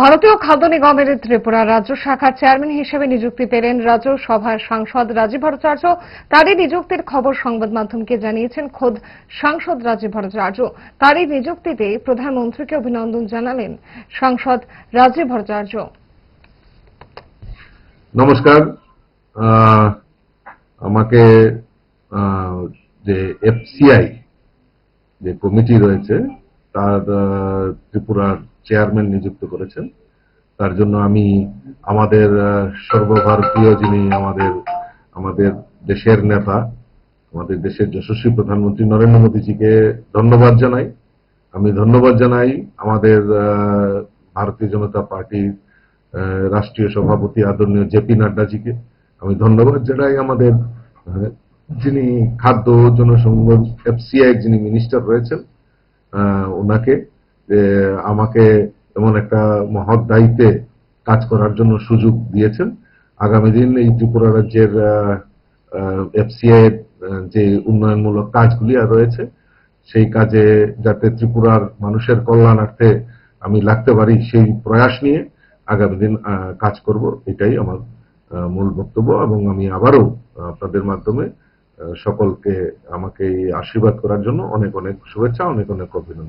ভারতীয় খাদ্য নিগমের ত্রিপুরা রাজ্য শাখার চেয়ারম্যান হিসেবে নিযুক্তি পেলেন রাজ্য সভার সাংসদ রাজীব ভট্টাচার্য। তারই নিযুক্তির খবর সংবাদ মাধ্যমকে জানিয়েছেন খোদ সাংসদ রাজীব ভট্টাচার্য। তারই নিযুক্তিতে প্রধানমন্ত্রীকে অভিনন্দন জানালেন সাংসদ রাজীব ভট্টাচার্য। নমস্কার। আমাকে যে এফসিআই যে কমিটি রয়েছে, তার ত্রিপুরার চেয়ারম্যান নিযুক্ত করেছেন। তার জন্য আমি আমাদের সর্বভারতীয় যিনি আমাদের আমাদের দেশের নেতা, আমাদের দেশের যশস্বী প্রধানমন্ত্রী নরেন্দ্র মোদীজিকে ধন্যবাদ জানাই। আমি ধন্যবাদ জানাই আমাদের ভারতীয় জনতা পার্টির রাষ্ট্রীয় সভাপতি আদরণীয় জেপি নাড্ডাজিকে। আমি ধন্যবাদ জানাই আমাদের যিনি খাদ্য জনসংযোগ এফসিআই যিনি মিনিস্টার রয়েছেন ওনাকে। যে আমাকে এমন একটা মহৎ দায়িত্বে কাজ করার জন্য সুযোগ দিয়েছেন। আগামী দিন এই ত্রিপুরা রাজ্যের এফসিআই যে উন্নয়নমূলক কাজগুলি আর রয়েছে, সেই কাজে যাতে ত্রিপুরার মানুষের কল্যাণার্থে আমি লাগতে পারি সেই প্রয়াস নিয়ে আগামী দিন কাজ করব, এটাই আমার মূল বক্তব্য এবং আমি আবারও আপনাদের মাধ্যমে সকলকে আমাকে আশীর্বাদ করার জন্য অনেক অনেক শুভেচ্ছা, অনেক অনেক অভিনন্দন।